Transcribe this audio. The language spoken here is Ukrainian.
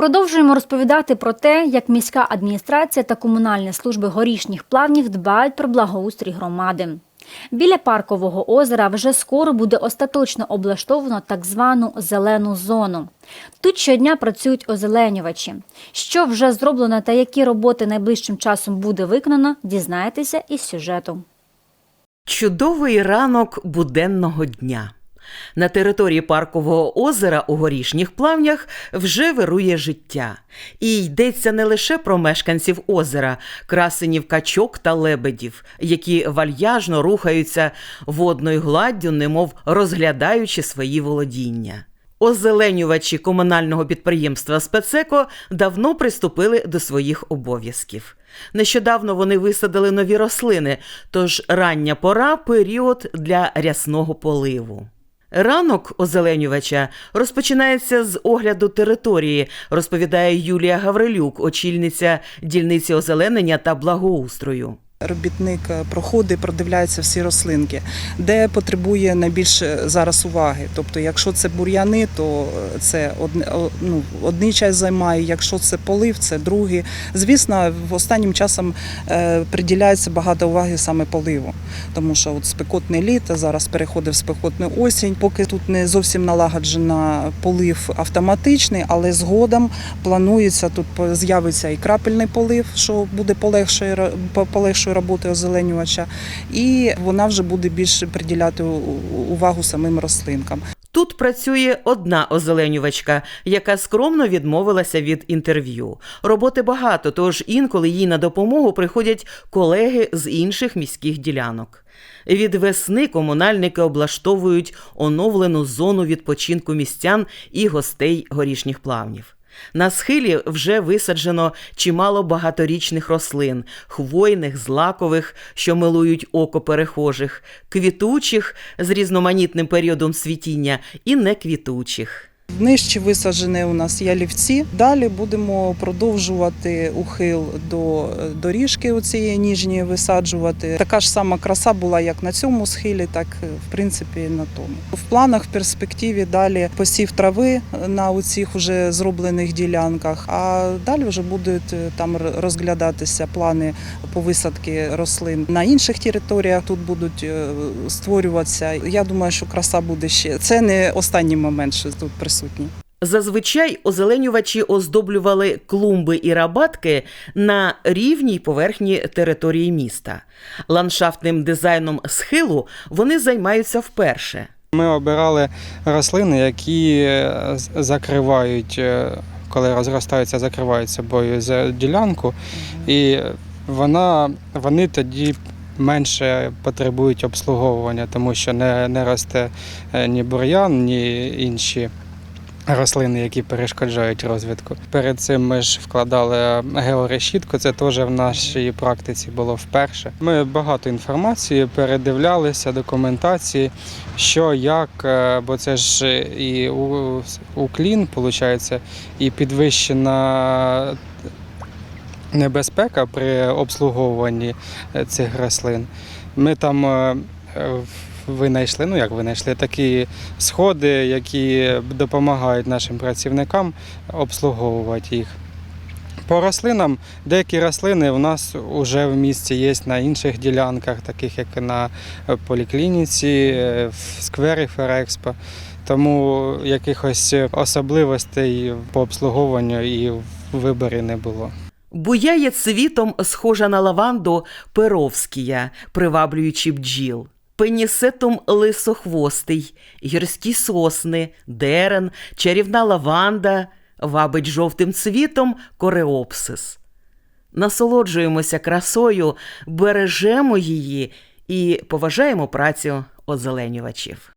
Продовжуємо розповідати про те, як міська адміністрація та комунальні служби горішніх плавнів дбають про благоустрій громади. Біля паркового озера вже скоро буде остаточно облаштовано так звану зелену зону. Тут щодня працюють озеленювачі. Що вже зроблено та які роботи найближчим часом буде виконано, дізнаєтеся із сюжету. Чудовий ранок буденного дня. На території паркового озера у горішніх плавнях вже вирує життя. І йдеться не лише про мешканців озера, красенів качок та лебедів, які вальяжно рухаються водною гладдю, немов розглядаючи свої володіння. Озеленювачі комунального підприємства Спецеко давно приступили до своїх обов'язків. Нещодавно вони висадили нові рослини, тож рання пора період для рясного поливу. Ранок озеленювача розпочинається з огляду території, розповідає Юлія Гаврилюк, очільниця дільниці озеленення та благоустрою. Робітник е, проходить, продивляється всі рослинки, де потребує найбільше зараз уваги. Тобто, якщо це бур'яни, то е, це ну, одний час займає, якщо це полив, це другий. Звісно, останнім часом е, приділяється багато уваги саме поливу, тому що от спекотне літо, зараз переходить в спекотну осінь. Поки тут не зовсім налагоджена полив автоматичний, але згодом планується тут з'явиться і крапельний полив, що буде полегшує ро- полегшує роботи озеленювача, і вона вже буде більше приділяти увагу самим рослинкам. Тут працює одна озеленювачка, яка скромно відмовилася від інтерв'ю. Роботи багато, тож інколи їй на допомогу приходять колеги з інших міських ділянок. Від весни комунальники облаштовують оновлену зону відпочинку містян і гостей горішніх плавнів. На схилі вже висаджено чимало багаторічних рослин, хвойних, злакових, що милують око перехожих, квітучих з різноманітним періодом світіння і неквітучих. Нижче висаджені у нас ялівці. Далі будемо продовжувати ухил до е, доріжки у цієї ніжньої висаджувати. Така ж сама краса була як на цьому схилі, так е, в принципі і на тому. В планах в перспективі далі посів трави на оцих уже зроблених ділянках. А далі вже будуть е, там розглядатися плани по висадки рослин на інших територіях. Тут будуть е, створюватися. Я думаю, що краса буде ще. Це не останній момент, що тут присутній. Зазвичай озеленювачі оздоблювали клумби і рабатки на рівній поверхні території міста. Ландшафтним дизайном схилу вони займаються вперше. Ми обирали рослини, які е, закривають, е, коли розростаються, закривають собою за ділянку, і вона, вони тоді менше потребують обслуговування, тому що не, не росте е, ні бур'ян, ні інші. Рослини, які перешкоджають розвитку. Перед цим ми ж вкладали георешітку, це теж в нашій практиці було вперше. Ми багато інформації передивлялися, документації, що як, е, бо це ж і уклін, виходить, і підвищена небезпека при обслуговуванні е, цих рослин. Ми там е, винайшли, ну як винайшли, такі сходи, які допомагають нашим працівникам обслуговувати їх. По рослинам, деякі рослини у нас вже в місті є на інших ділянках, таких як на поліклініці, в сквері Ферекспо. Тому якихось особливостей по обслуговуванню і в виборі не було. Буяє цвітом схожа на лаванду перовскія, приваблюючи бджіл. Пенісетум лисохвостий, гірські сосни, дерен, чарівна лаванда, вабить жовтим цвітом кореопсис. Насолоджуємося красою, бережемо її і поважаємо працю озеленювачів.